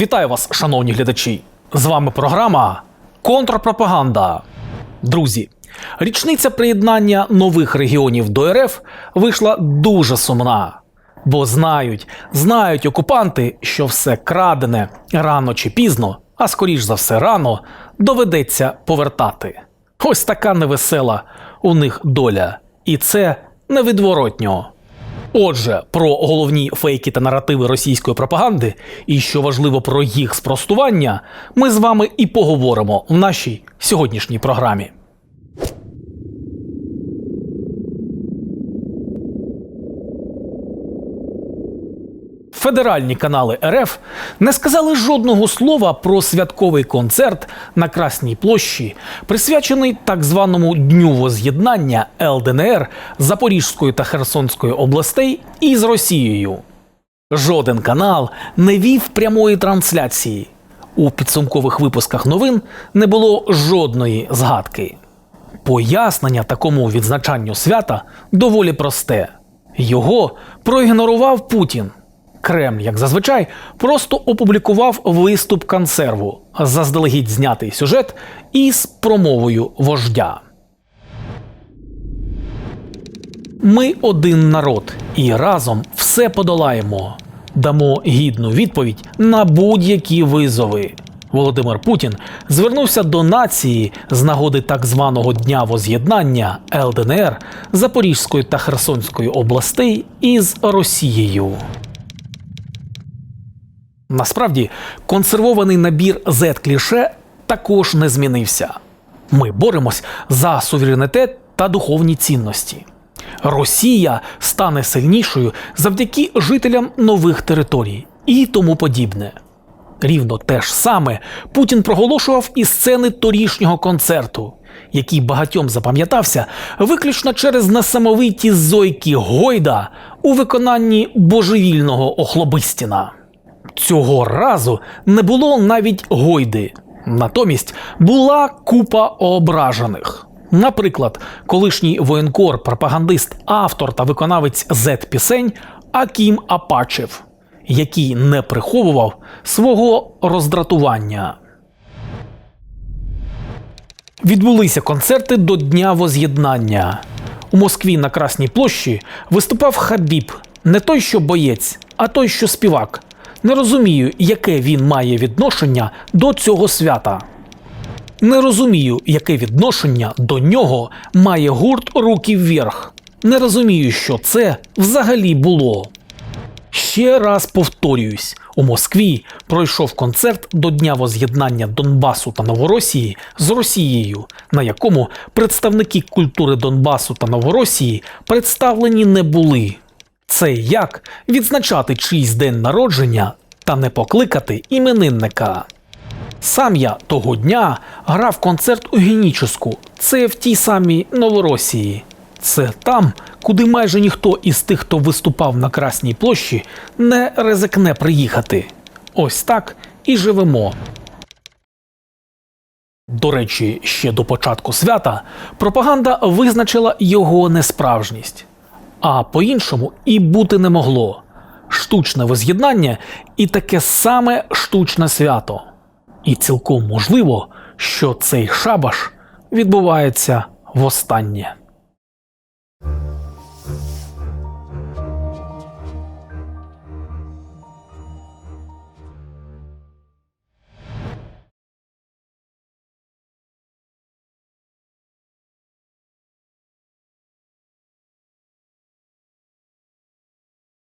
Вітаю вас, шановні глядачі! З вами програма Контрпропаганда. Друзі, річниця приєднання нових регіонів до РФ вийшла дуже сумна. Бо знають, знають окупанти, що все крадене рано чи пізно, а скоріш за все рано, доведеться повертати. Ось така невесела у них доля. І це невідворотньо. Отже, про головні фейки та наративи російської пропаганди, і що важливо про їх спростування, ми з вами і поговоримо в нашій сьогоднішній програмі. Федеральні канали РФ не сказали жодного слова про святковий концерт на Красній площі, присвячений так званому Дню воз'єднання ЛДНР Запорізької та Херсонської областей із Росією. Жоден канал не вів прямої трансляції. У підсумкових випусках новин не було жодної згадки. Пояснення такому відзначанню свята доволі просте. Його проігнорував Путін. Кремль, як зазвичай, просто опублікував виступ консерву, заздалегідь знятий сюжет із промовою вождя. Ми один народ і разом все подолаємо. Дамо гідну відповідь на будь-які визови. Володимир Путін звернувся до нації з нагоди так званого дня воз'єднання ЛДНР Запорізької та Херсонської областей із Росією. Насправді, консервований набір Z-кліше також не змінився. Ми боремось за суверенітет та духовні цінності. Росія стане сильнішою завдяки жителям нових територій і тому подібне. Рівно те ж саме Путін проголошував із сцени торішнього концерту, який багатьом запам'ятався виключно через несамовиті зойки Гойда у виконанні божевільного Охлобистіна. Цього разу не було навіть гойди. Натомість була купа ображених. Наприклад, колишній воєнкор, пропагандист, автор та виконавець Z-пісень Акім Апачев, який не приховував свого роздратування. Відбулися концерти до Дня Воз'єднання. У Москві на Красній площі виступав Хабіб, не той, що боєць, а той, що співак. Не розумію, яке він має відношення до цього свята. Не розумію, яке відношення до нього має гурт Руки вверх. Не розумію, що це взагалі було. Ще раз повторююсь: у Москві пройшов концерт до Дня воз'єднання Донбасу та Новоросії з Росією, на якому представники культури Донбасу та Новоросії представлені не були. Це як відзначати чийсь день народження та не покликати іменинника. Сам я того дня грав концерт у Геніческу. Це в тій самій Новоросії. Це там, куди майже ніхто із тих, хто виступав на Красній площі, не ризикне приїхати. Ось так і живемо. До речі, ще до початку свята пропаганда визначила його несправжність. А по-іншому і бути не могло. Штучне воз'єднання і таке саме штучне свято. І цілком можливо, що цей шабаш відбувається востаннє.